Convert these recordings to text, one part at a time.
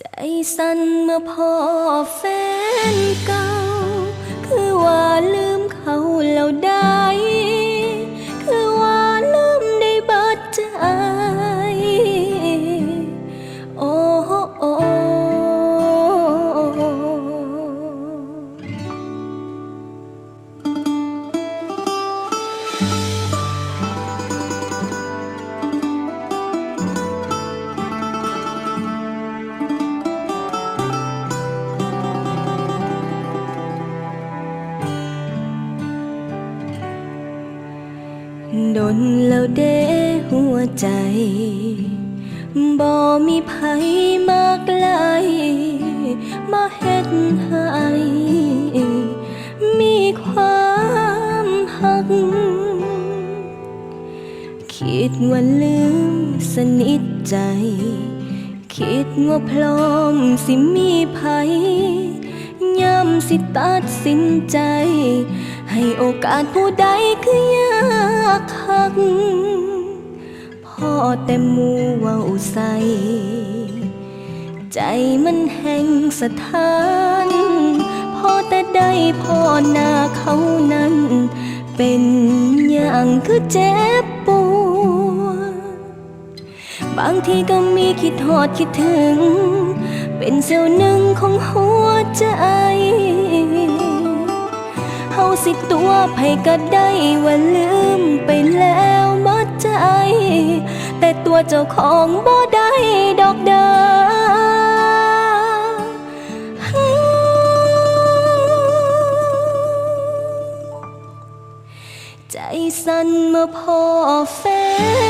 ใจสั่นเมื่อพอแฟนเก่า คือว่าลืมเขาแล้วได้ ดนแล้วเด้หัวใจ บ่มีไผมากไกลมาเฮ็ดให้มีความหัก คิดว่าลืมสนิทใจ คิดว่าพร้อมสิมีภัยย้ำสิตัดสินใจ ให้โอกาสผู้ใดคือยากคักพ่อแต่มูว่าใส่ใจมันแห่งสถานพอแต่ได้พ่อหน้าเขานั้น เป็นอย่างคือเจ็บปวดบางทีก็มีคิดทอดคิดถึง เป็นเสี้ยวหนึ่งของหัวใจาสิตัวไผก็ได้ว่าลืมไปแล้วหมดใจ แต่ตัวเจ้าของบ่ได้ดอกเด้อใจสั่นเมื่อพอแฟน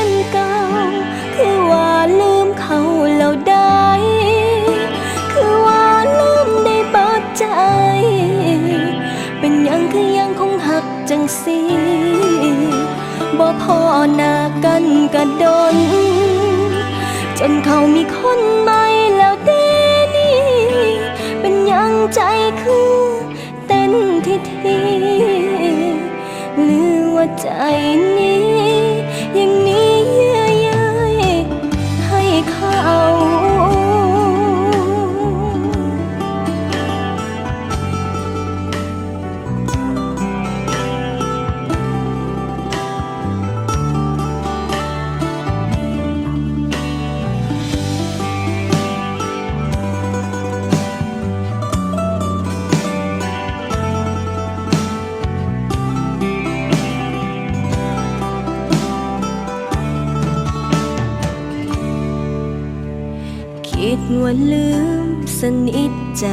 จังสีบ่พอหน้ากันกระดน จนเขามีคนใหม่แล้วเดนี่ เป็นยังใจคือเต้นทีทีหรือว่าใจนี้ คิดว่าลืมสนิทใจ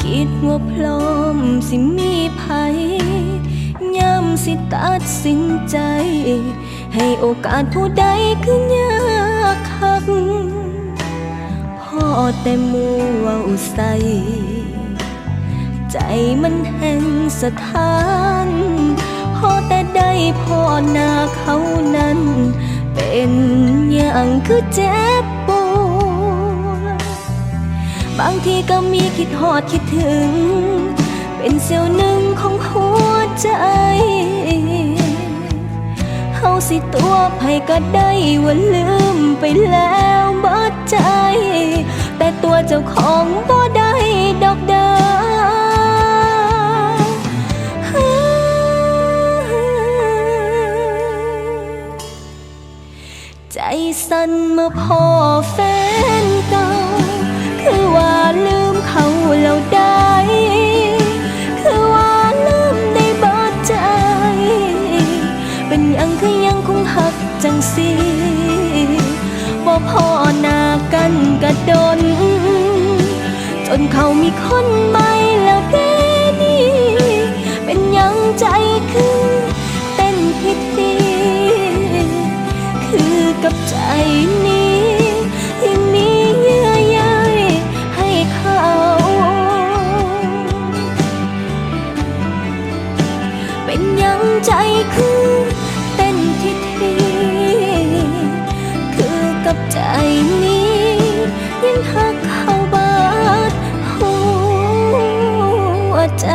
คิดว่าพร้อมสิมีภัยย้ำสิตัดสินใจ ให้โอกาสผู้ใดคือยากคักพ่อแต่มูเว่าใส่ใจมันแห่งสถานพอแต่ได้พ่อหน้าเขานั้น เป็นอย่างคือเจ็ ก็มีคิดหอดคิดถึง เป็นเสี้ยวหนึ่งของหัวใจเฮาสิตัวไผก็ได้ว่าลืมไปแล้วบ่ใจ แต่ตัวเจ้าของบ่ได้ดอกเด้อใจสั่นเมื่อพอแฟน กันกระดน จนเขามีคนใหม่แล้วเดนี่ เป็นยังใจคือ เต้นผิดดี คือกับใจนี้ยังมีเยื่อใยให้เขา เป็นยังใจคือเต้นทีทีคือกับใจนี้ ยังหักเข้าบาดหัวใจ